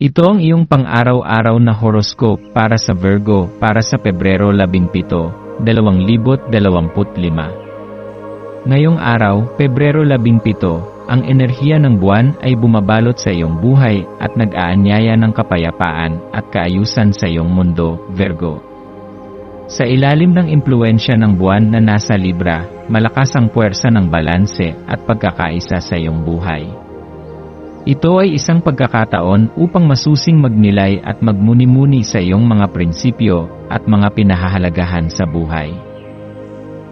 Ito ang iyong pang-araw-araw na horoscope para sa Virgo para sa Pebrero 17, 2025. Ngayong araw, Pebrero 17, ang enerhiya ng buwan ay bumabalot sa iyong buhay at nag-aanyaya ng kapayapaan at kaayusan sa iyong mundo, Virgo. Sa ilalim ng impluensya ng buwan na nasa Libra, malakas ang puwersa ng balanse at pagkakaisa sa iyong buhay. Ito ay isang pagkakataon upang masusing magnilay at magmuni-muni sa iyong mga prinsipyo at mga pinahahalagahan sa buhay.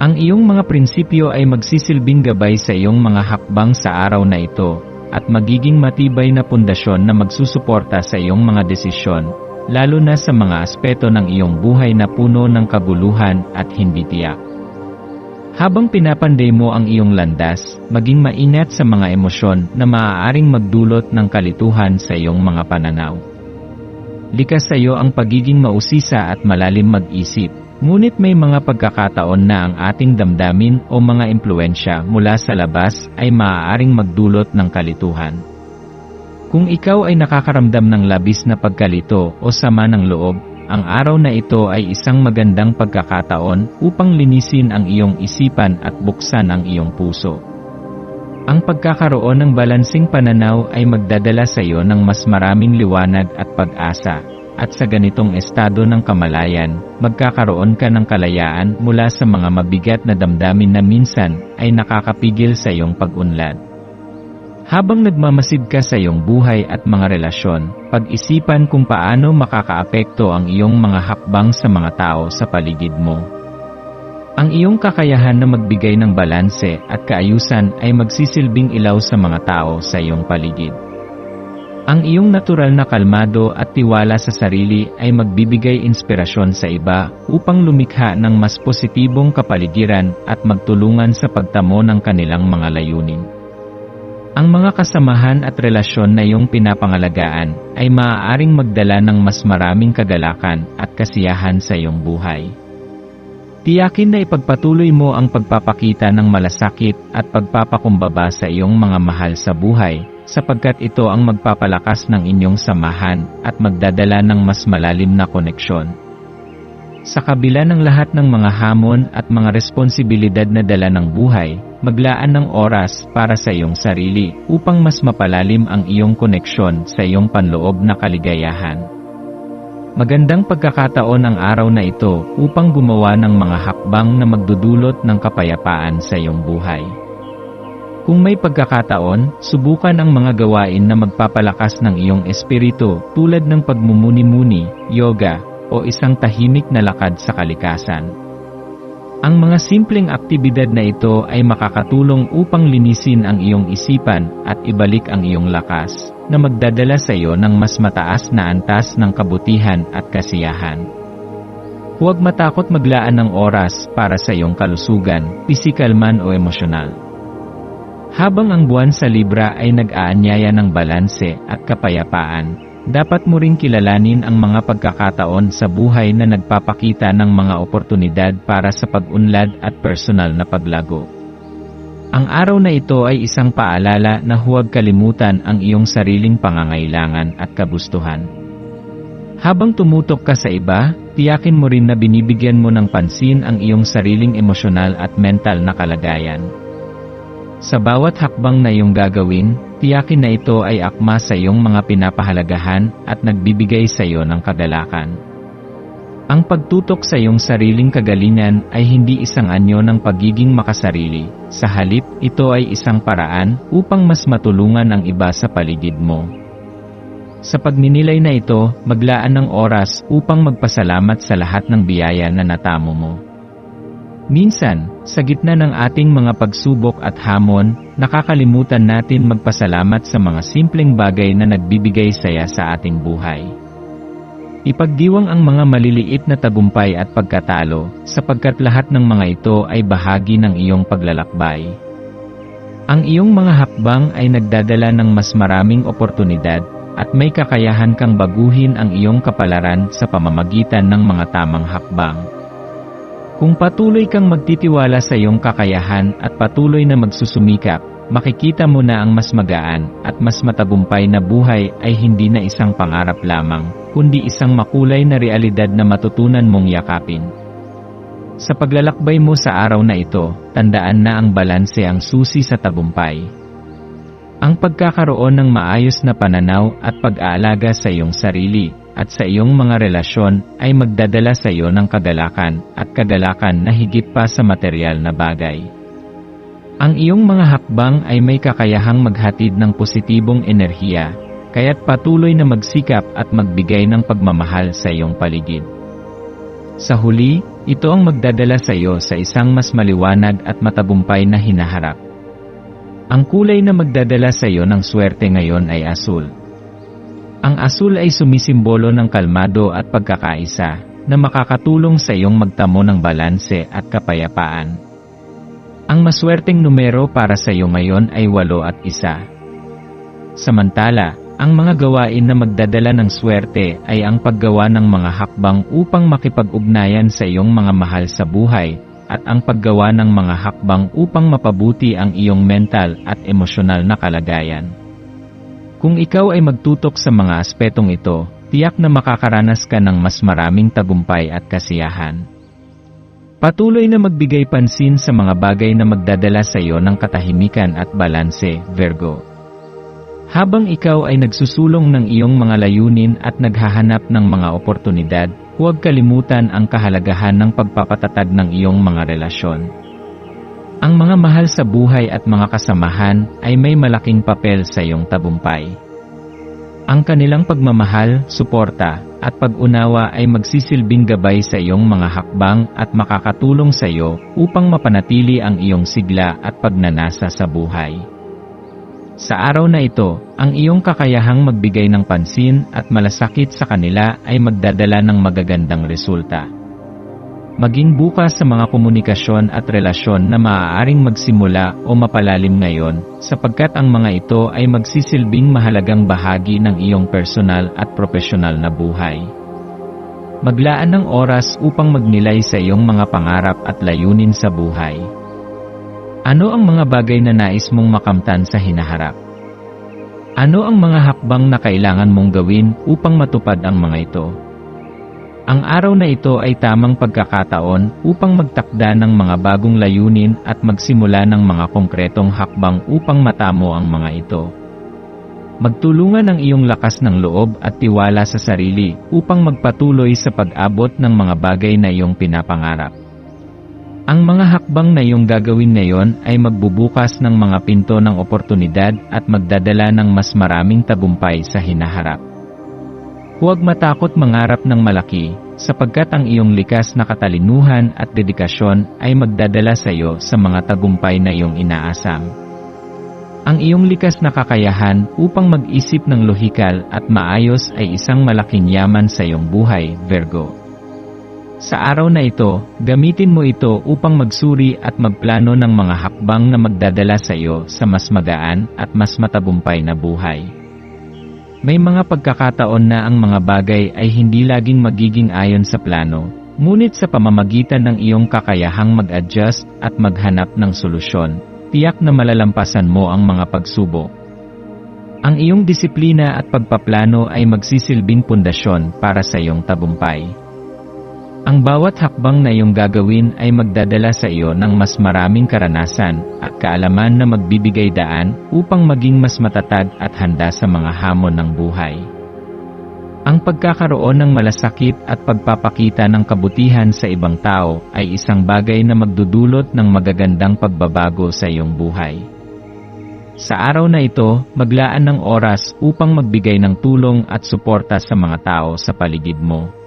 Ang iyong mga prinsipyo ay magsisilbing gabay sa iyong mga hakbang sa araw na ito at magiging matibay na pundasyon na magsusuporta sa iyong mga desisyon, lalo na sa mga aspeto ng iyong buhay na puno ng kabuluhan at hindi tiyak. Habang pinapanday mo ang iyong landas, maging maingat sa mga emosyon na maaaring magdulot ng kalituhan sa iyong mga pananaw. Likas sa iyo ang pagiging mausisa at malalim mag-isip, ngunit may mga pagkakataon na ang ating damdamin o mga impluensya mula sa labas ay maaaring magdulot ng kalituhan. Kung ikaw ay nakakaramdam ng labis na pagkalito o sama ng loob, ang araw na ito ay isang magandang pagkakataon upang linisin ang iyong isipan at buksan ang iyong puso. Ang pagkakaroon ng balansing pananaw ay magdadala sa iyo ng mas maraming liwanag at pag-asa, at sa ganitong estado ng kamalayan, magkakaroon ka ng kalayaan mula sa mga mabigat na damdamin na minsan ay nakakapigil sa iyong pag-unlad. Habang nagmamasid ka sa iyong buhay at mga relasyon, pag-isipan kung paano makakaapekto ang iyong mga hakbang sa mga tao sa paligid mo. Ang iyong kakayahan na magbigay ng balanse at kaayusan ay magsisilbing ilaw sa mga tao sa iyong paligid. Ang iyong natural na kalmado at tiwala sa sarili ay magbibigay inspirasyon sa iba upang lumikha ng mas positibong kapaligiran at magtulungan sa pagtamo ng kanilang mga layunin. Ang mga kasamahan at relasyon na iyong pinapangalagaan ay maaaring magdala ng mas maraming kagalakan at kasiyahan sa iyong buhay. Tiyakin na ipagpatuloy mo ang pagpapakita ng malasakit at pagpapakumbaba sa iyong mga mahal sa buhay, sapagkat ito ang magpapalakas ng inyong samahan at magdadala ng mas malalim na koneksyon. Sa kabila ng lahat ng mga hamon at mga responsibilidad na dala ng buhay, maglaan ng oras para sa iyong sarili upang mas mapalalim ang iyong koneksyon sa iyong panloob na kaligayahan. Magandang pagkakataon ang araw na ito upang gumawa ng mga hakbang na magdudulot ng kapayapaan sa iyong buhay. Kung may pagkakataon, subukan ang mga gawain na magpapalakas ng iyong espiritu tulad ng pagmumuni-muni, yoga, o isang tahimik na lakad sa kalikasan. Ang mga simpleng aktibidad na ito ay makakatulong upang linisin ang iyong isipan at ibalik ang iyong lakas, na magdadala sa iyo ng mas mataas na antas ng kabutihan at kasiyahan. Huwag matakot maglaan ng oras para sa iyong kalusugan, pisikal man o emosyonal. Habang ang buwan sa Libra ay nag-aanyaya ng balanse at kapayapaan, dapat mo ring kilalanin ang mga pagkakataon sa buhay na nagpapakita ng mga oportunidad para sa pag-unlad at personal na paglago. Ang araw na ito ay isang paalala na huwag kalimutan ang iyong sariling pangangailangan at kabustuhan. Habang tumutok ka sa iba, tiyakin mo rin na binibigyan mo ng pansin ang iyong sariling emosyonal at mental na kalagayan. Sa bawat hakbang na iyong gagawin, tiyakin na ito ay akma sa iyong mga pinapahalagahan at nagbibigay sa iyo ng kagalakan. Ang pagtutok sa iyong sariling kagalingan ay hindi isang anyo ng pagiging makasarili, sa halip ito ay isang paraan upang mas matulungan ang iba sa paligid mo. Sa pagninilay na ito, maglaan ng oras upang magpasalamat sa lahat ng biyaya na natamo mo. Minsan, sa gitna ng ating mga pagsubok at hamon, nakakalimutan natin magpasalamat sa mga simpleng bagay na nagbibigay saya sa ating buhay. Ipagdiwang ang mga maliliit na tagumpay at pagkatalo, sapagkat lahat ng mga ito ay bahagi ng iyong paglalakbay. Ang iyong mga hakbang ay nagdadala ng mas maraming oportunidad, at may kakayahan kang baguhin ang iyong kapalaran sa pamamagitan ng mga tamang hakbang. Kung patuloy kang magtitiwala sa iyong kakayahan at patuloy na magsusumikap, makikita mo na ang mas magaan at mas matagumpay na buhay ay hindi na isang pangarap lamang, kundi isang makulay na realidad na matutunan mong yakapin. Sa paglalakbay mo sa araw na ito, tandaan na ang balanse ang susi sa tagumpay. Ang pagkakaroon ng maayos na pananaw at pag-aalaga sa iyong sarili at sa iyong mga relasyon ay magdadala sa iyo ng kagalakan at kagalakan na higit pa sa material na bagay. Ang iyong mga hakbang ay may kakayahang maghatid ng positibong enerhiya, kaya't patuloy na magsikap at magbigay ng pagmamahal sa iyong paligid. Sa huli, ito ang magdadala sa iyo sa isang mas maliwanag at matagumpay na hinaharap. Ang kulay na magdadala sa iyo ng swerte ngayon ay asul. Ang asul ay sumisimbolo ng kalmado at pagkakaisa, na makakatulong sa iyong magtamo ng balanse at kapayapaan. Ang maswerteng numero para sa iyo ngayon ay 8 at 1. Samantala, ang mga gawain na magdadala ng swerte ay ang paggawa ng mga hakbang upang makipag-ugnayan sa iyong mga mahal sa buhay, at ang paggawa ng mga hakbang upang mapabuti ang iyong mental at emosyonal na kalagayan. Kung ikaw ay magtutok sa mga aspetong ito, tiyak na makakaranas ka ng mas maraming tagumpay at kasiyahan. Patuloy na magbigay pansin sa mga bagay na magdadala sa iyo ng katahimikan at balanse, Virgo. Habang ikaw ay nagsusulong ng iyong mga layunin at naghahanap ng mga oportunidad, huwag kalimutan ang kahalagahan ng pagpapatatag ng iyong mga relasyon. Ang mga mahal sa buhay at mga kasamahan ay may malaking papel sa iyong tabumpay. Ang kanilang pagmamahal, suporta, at pag-unawa ay magsisilbing gabay sa iyong mga hakbang at makakatulong sa iyo upang mapanatili ang iyong sigla at pagnanasa sa buhay. Sa araw na ito, ang iyong kakayahang magbigay ng pansin at malasakit sa kanila ay magdadala ng magagandang resulta. Maging bukas sa mga komunikasyon at relasyon na maaaring magsimula o mapalalim ngayon, sapagkat ang mga ito ay magsisilbing mahalagang bahagi ng iyong personal at profesional na buhay. Maglaan ng oras upang magnilay sa iyong mga pangarap at layunin sa buhay. Ano ang mga bagay na nais mong makamtan sa hinaharap? Ano ang mga hakbang na kailangan mong gawin upang matupad ang mga ito? Ang araw na ito ay tamang pagkakataon upang magtakda ng mga bagong layunin at magsimula ng mga konkretong hakbang upang matamo ang mga ito. Magtulungan ang iyong lakas ng loob at tiwala sa sarili upang magpatuloy sa pag-abot ng mga bagay na iyong pinapangarap. Ang mga hakbang na iyong gagawin ngayon ay magbubukas ng mga pinto ng oportunidad at magdadala ng mas maraming tagumpay sa hinaharap. Huwag matakot mangarap ng malaki, sapagkat ang iyong likas na katalinuhan at dedikasyon ay magdadala sa iyo sa mga tagumpay na iyong inaasam. Ang iyong likas na kakayahan upang mag-isip ng lohikal at maayos ay isang malaking yaman sa iyong buhay, Virgo. Sa araw na ito, gamitin mo ito upang magsuri at magplano ng mga hakbang na magdadala sa iyo sa mas magaan at mas matagumpay na buhay. May mga pagkakataon na ang mga bagay ay hindi laging magiging ayon sa plano, ngunit sa pamamagitan ng iyong kakayahang mag-adjust at maghanap ng solusyon, tiyak na malalampasan mo ang mga pagsubok. Ang iyong disiplina at pagpaplano ay magsisilbing pundasyon para sa iyong tabumpay. Ang bawat hakbang na iyong gagawin ay magdadala sa iyo ng mas maraming karanasan at kaalaman na magbibigay daan upang maging mas matatag at handa sa mga hamon ng buhay. Ang pagkakaroon ng malasakit at pagpapakita ng kabutihan sa ibang tao ay isang bagay na magdudulot ng magagandang pagbabago sa iyong buhay. Sa araw na ito, maglaan ng oras upang magbigay ng tulong at suporta sa mga tao sa paligid mo.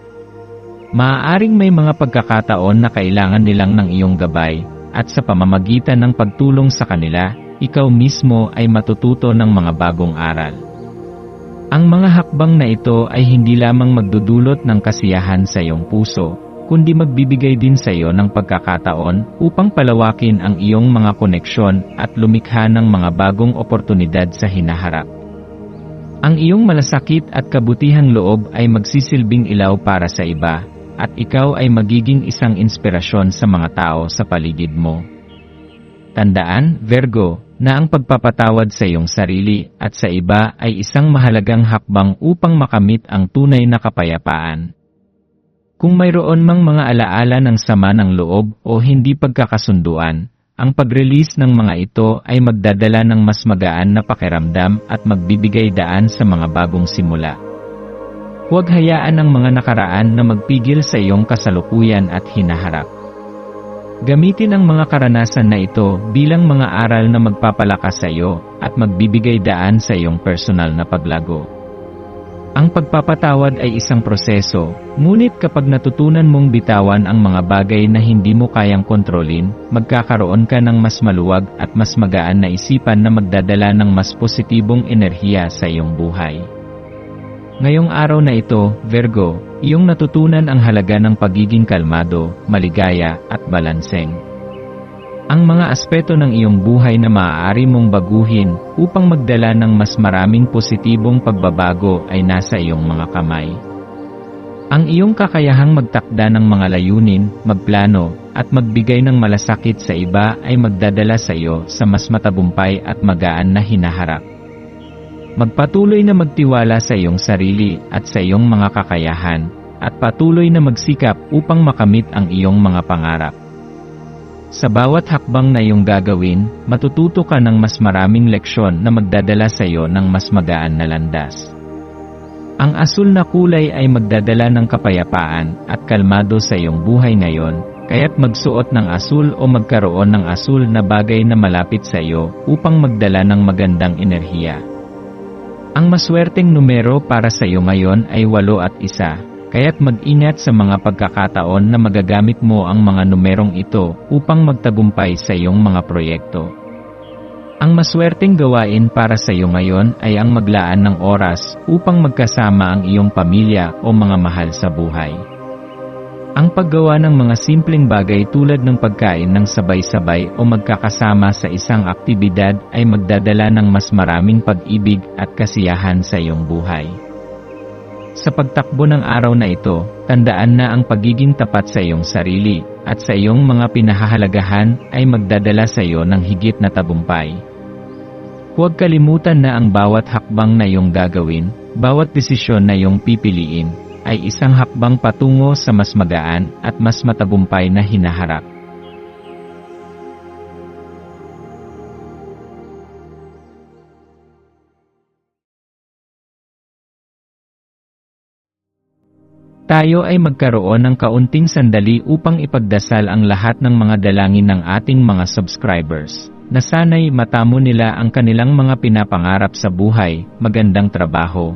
Maaaring may mga pagkakataon na kailangan nilang ng iyong gabay, at sa pamamagitan ng pagtulong sa kanila, ikaw mismo ay matututo ng mga bagong aral. Ang mga hakbang na ito ay hindi lamang magdudulot ng kasiyahan sa iyong puso, kundi magbibigay din sa iyo ng pagkakataon upang palawakin ang iyong mga koneksyon at lumikha ng mga bagong oportunidad sa hinaharap. Ang iyong malasakit at kabutihang loob ay magsisilbing ilaw para sa iba, at ikaw ay magiging isang inspirasyon sa mga tao sa paligid mo. Tandaan, Virgo, na ang pagpapatawad sa iyong sarili at sa iba ay isang mahalagang hakbang upang makamit ang tunay na kapayapaan. Kung mayroon mang mga alaala ng sama ng loob o hindi pagkakasunduan, ang pag-release ng mga ito ay magdadala ng mas magaan na pakiramdam at magbibigay daan sa mga bagong simula. Huwag hayaan ang mga nakaraan na magpigil sa iyong kasalukuyan at hinaharap. Gamitin ang mga karanasan na ito bilang mga aral na magpapalakas sa iyo at magbibigay daan sa iyong personal na paglago. Ang pagpapatawad ay isang proseso, ngunit kapag natutunan mong bitawan ang mga bagay na hindi mo kayang kontrolin, magkakaroon ka ng mas maluwag at mas magaan na isipan na magdadala ng mas positibong enerhiya sa iyong buhay. Ngayong araw na ito, Virgo, iyong natutunan ang halaga ng pagiging kalmado, maligaya, at balanseng. Ang mga aspeto ng iyong buhay na maaari mong baguhin upang magdala ng mas maraming positibong pagbabago ay nasa iyong mga kamay. Ang iyong kakayahang magtakda ng mga layunin, magplano, at magbigay ng malasakit sa iba ay magdadala sa iyo sa mas matabumpay at magaan na hinaharap. Magpatuloy na magtiwala sa iyong sarili at sa iyong mga kakayahan, at patuloy na magsikap upang makamit ang iyong mga pangarap. Sa bawat hakbang na iyong gagawin, matututo ka ng mas maraming leksyon na magdadala sa iyo ng mas magaan na landas. Ang asul na kulay ay magdadala ng kapayapaan at kalmado sa iyong buhay ngayon, kaya't magsuot ng asul o magkaroon ng asul na bagay na malapit sa iyo upang magdala ng magandang enerhiya. Ang maswerteng numero para sa iyo ngayon ay 8 at 1, kaya't mag-ingat sa mga pagkakataon na magagamit mo ang mga numerong ito upang magtagumpay sa iyong mga proyekto. Ang maswerteng gawain para sa iyo ngayon ay ang maglaan ng oras upang magkasama ang iyong pamilya o mga mahal sa buhay. Ang paggawa ng mga simpleng bagay tulad ng pagkain ng sabay-sabay o magkakasama sa isang aktibidad ay magdadala ng mas maraming pag-ibig at kasiyahan sa iyong buhay. Sa pagtakbo ng araw na ito, tandaan na ang pagiging tapat sa iyong sarili at sa iyong mga pinahahalagahan ay magdadala sa iyo ng higit na tabumpay. Huwag kalimutan na ang bawat hakbang na iyong gagawin, bawat desisyon na iyong pipiliin, ay isang hakbang patungo sa mas magaan at mas matagumpay na hinaharap. Tayo ay magkaroon ng kaunting sandali upang ipagdasal ang lahat ng mga dalangin ng ating mga subscribers na sana'y matamo nila ang kanilang mga pinapangarap sa buhay, magandang trabaho,